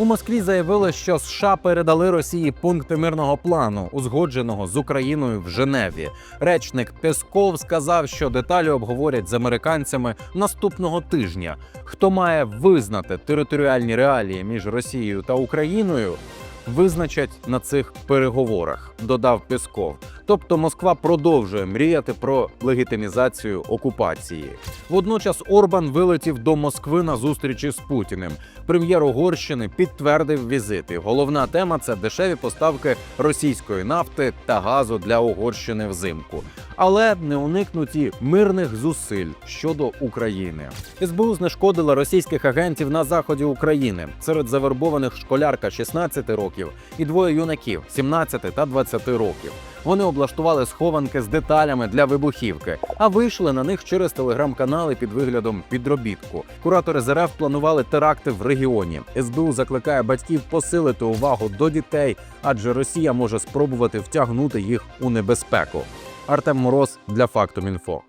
У Москві заявили, що США передали Росії пункти мирного плану, узгодженого з Україною в Женеві. Речник Песков сказав, що деталі обговорять з американцями наступного тижня. Хто має визнати територіальні реалії між Росією та Україною? Визначать на цих переговорах, додав Песков. Тобто Москва продовжує мріяти про легітимізацію окупації. Водночас Орбан вилетів до Москви на зустрічі з Путіним. Прем'єр Угорщини підтвердив візити. Головна тема це дешеві поставки російської нафти та газу для Угорщини взимку, але не уникнуть і мирних зусиль щодо України. СБУ знешкодила російських агентів на заході України. Серед завербованих школярка 16 років і двоє юнаків 17 та 20 років. Вони облаштували схованки з деталями для вибухівки, а вийшли на них через телеграм-канали під виглядом підробітку. Куратори з РФ планували теракти в регіоні. СБУ закликає батьків посилити увагу до дітей, адже Росія може спробувати втягнути їх у небезпеку. Артем Мороз для Фактум.Інфо.